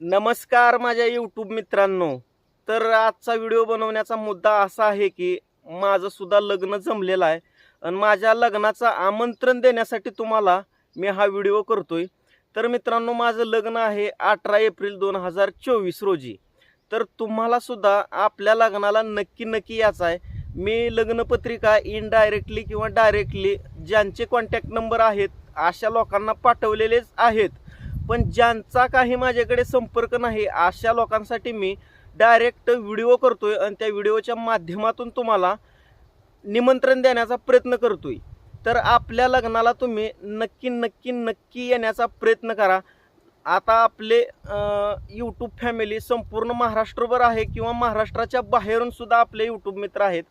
नमस्कार माझ्या यूट्यूब मित्रांनो. तर आजचा व्हिडिओ बनवण्याचा मुद्दा असा आहे की माझं सुद्धा लग्न जमलेलं आहे. आणि माझ्या लग्नाचं आमंत्रण देण्यासाठी तुम्हाला मी हा व्हिडिओ करतोय. तर मित्रांनो माझं लग्न आहे अठरा एप्रिल दोन हजार चोवीस रोजी. तर तुम्हाला सुद्धा आपल्या लग्नाला नक्की नक्की यायचं आहे. मी लग्नपत्रिका इनडायरेक्टली किंवा डायरेक्टली ज्यांचे कॉन्टॅक्ट नंबर आहेत अशा लोकांना पाठवलेलेच आहेत. पण ज्यांचा काही माझ्याकडे संपर्क नाही अशा लोकांसाठी मी डायरेक्ट व्हिडिओ करतोय आणि त्या व्हिडिओच्या माध्यमातून तुम्हाला निमंत्रण देण्याचा प्रयत्न करतोय. तर आपल्या लग्नाला तुम्ही नक्की नक्की नक्की येण्याचा प्रयत्न करा. आता आपले यूट्यूब फॅमिली संपूर्ण महाराष्ट्रभर आहे किंवा महाराष्ट्राच्या बाहेरून सुद्धा आपले यूट्यूब मित्र आहेत.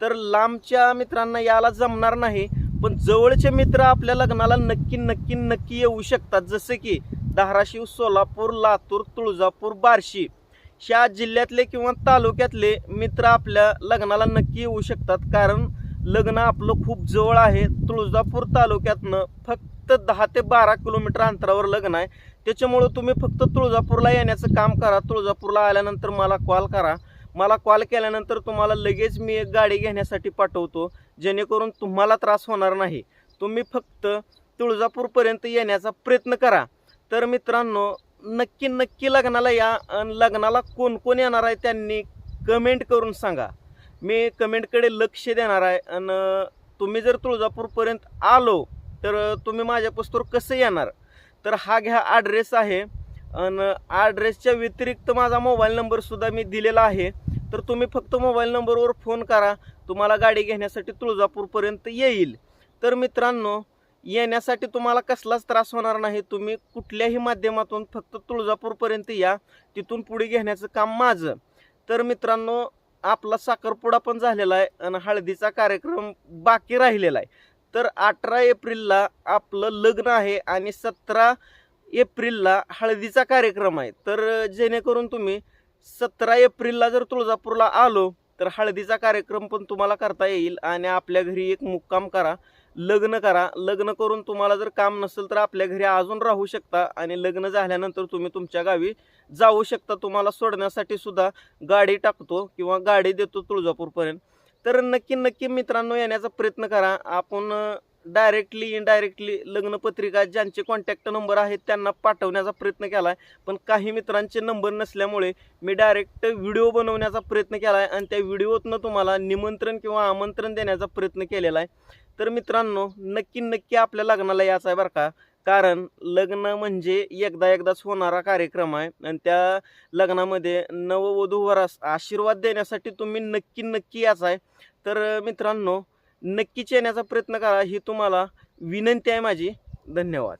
तर लांबच्या मित्रांना याला जमणार नाही पण जवळचे मित्र आपल्या लग्नाला नक्की नक्की नक्की येऊ शकतात. जसे की धाराशिव सोलापूर लातूर तुळजापूर बार्शी ह्या जिल्ह्यातले किंवा तालुक्यातले मित्र आपल्या लग्नाला नक्की येऊ शकतात. कारण लग्न आपलं खूप जवळ आहे. तुळजापूर तालुक्यातनं फक्त दहा ते बारा किलोमीटर अंतरावर लग्न आहे. त्याच्यामुळं तुम्ही फक्त तुळजापूरला येण्याचं काम करा. तुळजापूरला आल्यानंतर मला कॉल करा. मला कॉल केल्यानंतर तुम्हाला लगेच मी एक गाडी घेण्यासाठी पाठवतो. जेणेकरून तुम्हाला त्रास होणार नाही. तुम्ही फक्त तुळजापूरपर्यंत येण्याचा प्रयत्न करा. तर मित्रांनो नक्की नक्की लग्नाला या आणि लग्नाला कोण कोण येणार आहे त्यांनी कमेंट करून सांगा. मी कमेंटकडे लक्ष देणार आहे आणि तुम्ही जर तुळजापूरपर्यंत आलो तर तुम्ही माझ्या पस्तूर कसं येणार? तर हा घ्या ॲड्रेस आहे. आणि ॲड्रेसच्या व्यतिरिक्त माझा मोबाईल नंबरसुद्धा मी दिलेला आहे. तर तुम्ही फक्त मोबाईल नंबरवर फोन करा. तुम्हाला गाडी घेण्यासाठी तुळजापूरपर्यंत येईल. तर मित्रांनो येण्यासाठी तुम्हाला कसलाच त्रास होणार नाही. तुम्ही कुठल्याही माध्यमातून फक्त तुळजापूरपर्यंत या. तिथून पुढे घेण्याचं काम माझं. तर मित्रांनो आपला साखरपुडा पण झालेला आहे आणि हळदीचा कार्यक्रम बाकी राहिलेला आहे. तर अठरा एप्रिलला आपलं लग्न आहे आणि सतरा एप्रिलला हळदीचा कार्यक्रम आहे. तर जेणेकरून तुम्ही सतरा एप्रिलला जर तुळजापूरला आलो तर हळदीचा कार्यक्रम पण तुम्हाला करता येईल आणि आपल्या घरी एक मुक्काम करा. लग्न करा. लग्न करून तुम्हाला जर काम नसेल तर आपल्या घरी अजून राहू शकता आणि लग्न झाल्यानंतर तुम्ही तुमच्या गावी जाऊ शकता. तुम्हाला सोडण्यासाठी सुद्धा गाडी टाकतो किंवा गाडी देतो तुळजापूरपर्यंत. तर नक्की नक्की मित्रांनो येण्याचा प्रयत्न करा. आपण डायरेक्टली इनडायरेक्टली लग्नपत्रिका ज्यांचे कॉन्टॅक्ट नंबर आहेत त्यांना पाठवण्याचा प्रयत्न केला आहे पण काही मित्रांचे नंबर नसल्यामुळे मी डायरेक्ट व्हिडिओ बनवण्याचा प्रयत्न केला आहे आणि त्या व्हिडिओतनं तुम्हाला निमंत्रण किंवा आमंत्रण देण्याचा प्रयत्न केलेला आहे तर मित्रांनो नक्की नक्की आपल्या लग्नाला यायचं आहे बरं का. कारण लग्न म्हणजे एकदा एकदाच होणारा कार्यक्रम आहे आणि त्या लग्नामध्ये नववधूवरास आशीर्वाद देण्यासाठी तुम्ही नक्की नक्की याचा आहे तर मित्रांनो नक्कीच येण्याचा प्रयत्न करा. ही तुम्हाला विनंती आहे माझी. धन्यवाद.